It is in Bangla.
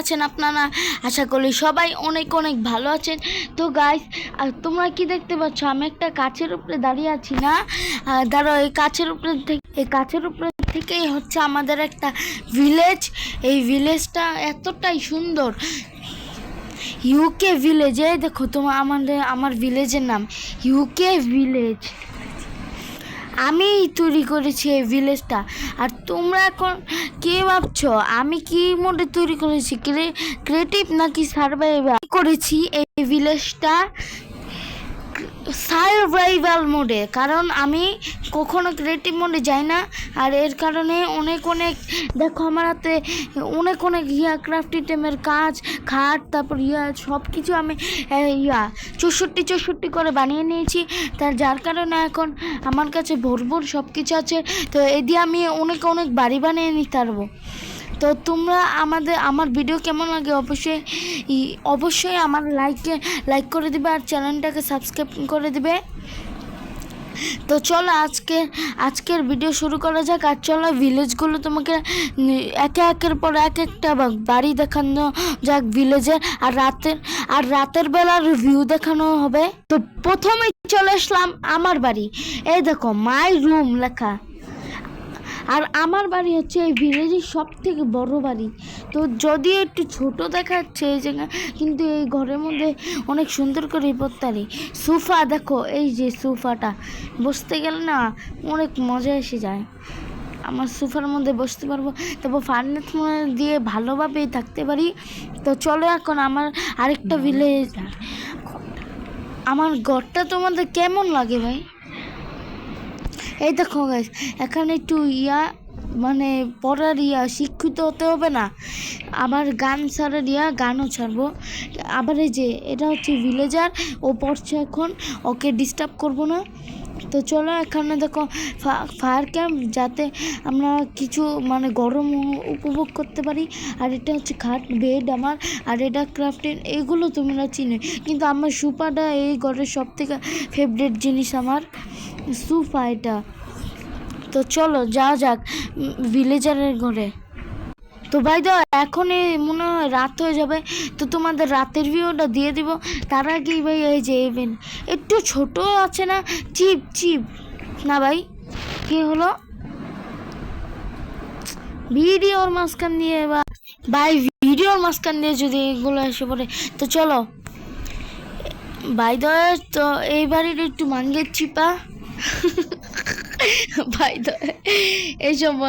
আছেন আপনারা? আশা করি সবাই অনেক অনেক ভালো আছেন। তো গাইস আর তোমরা কি দেখতে পাচ্ছ? আমি একটা কাছের উপরে দাঁড়িয়ে আছি না? দাঁড়াও, এই কাছের উপরে থেকে এই কাছের উপরে থেকেই হচ্ছে আমাদের একটা ভিলেজ এই ভিলেজটা এতটাই সুন্দর। ইউকে ভিলেজ এই দেখো তোমার আমাদের, আমার ভিলেজের নাম ইউকে ভিলেজ আমি তৈরি করেছি এই ভিলেজটা। আর তোমরা এখন কে ভাবছ? আমি কি মোডে তৈরি করেছি? ক্রিয়েটিভ নাকি সার্ভাইভার করেছি এই ভিলেজটা। সার্ভাইভাল মোডে কারণ আমি কখনো ক্রিয়েটিভ মোডে যাই না, আর এর কারণে অনেক অনেক, দেখো আমার হাতে অনেক অনেক ইয়া ক্রাফটি টেমের কাজ, খাট, তারপর ইয়া সব কিছু আমি ইয়া, চৌষট্টি চৌষট্টি করে বানিয়ে নিয়েছি। তার, যার কারণে এখন আমার কাছে ভোর ভোর সব কিছু আছে। তো এই দিয়ে আমি অনেক অনেক বাড়ি বানিয়ে নিতে পারব। তো তোমরা আমাদের, আমার ভিডিও কেমন লাগে অবশ্যই অবশ্যই আমার লাইকে লাইক করে দিবে আর চ্যানেলটাকে সাবস্ক্রাইব করে দিবে। তো চলো আজকে, আজকের ভিডিও শুরু করা যাক আর চলো ভিলেজগুলো তোমাকে একে একের পর এক একটা বাড়ি দেখানো যাক ভিলেজের আর রাতের আর রাতের বেলার ভিউ দেখানো হবে। তো প্রথমে চলে আসলাম আমার বাড়ি। এই দেখো মাই রুম লেখা। আর আমার বাড়ি হচ্ছে এই ভিলেজের সব থেকে বড় বাড়ি। তো যদিও একটু ছোট দেখাচ্ছে এই জায়গা কিন্তু এই ঘরের মধ্যে অনেক সুন্দর করে পড়তারি সোফা দেখো এই যে সোফাটা বসতে গেলে না অনেক মজা এসে যায়। আমার সোফার মধ্যে বসতে পারব তারপর ফার্নেস দিয়ে ভালোভাবেই থাকতে পারি। তো চলো এখন আমার আরেকটা ভিলেজ। আমার ঘরটা তোমাদের কেমন লাগে ভাই? এই দেখো গাইস এখানে একটু ইয়া মানে পড়ার ইয়া, শিক্ষিত হতে হবে না। আবার গান ছাড়ার ইয়া, গানও ছাড়বো। আবার এই যে, এটা হচ্ছে ভিলেজার ও পড়ছে এখন, ওকে ডিস্টার্ব করব না। তো চলো এখানে দেখো ফায়ার ক্যাম্প যাতে আমরা কিছু মানে গরম উপভোগ করতে পারি। আর এটা হচ্ছে খাট বেড আমার, আর এটা ক্রাফটেন এগুলো তোমরা চিনে। কিন্তু আমার সুপাটা এই ঘরের সব থেকে ফেভারিট জিনিস আমার। সুফা এটা তো চলো, যাওয়া যাক ভিলেজারের ঘরে। তো ভাই তো এখনই মনে হয় রাত হয়ে যাবে। তো তোমাদের রাতের ভিউটা দিয়ে দিব। তার আগেই ভাই, এই যে ইভেন্ট একটু ছোট আছে না? চিপ চিপ। না ভাই, কি হলো? ভিডিওর মাঝখান দিয়ে বা, ভাই, ভিডিওর মাঝখান দিয়ে যদি এগুলো এসে পড়ে, তো চলো। ভাই তো তো এই বাড়ির একটু মাঙ্গের চিপা। ভাই তো এইসব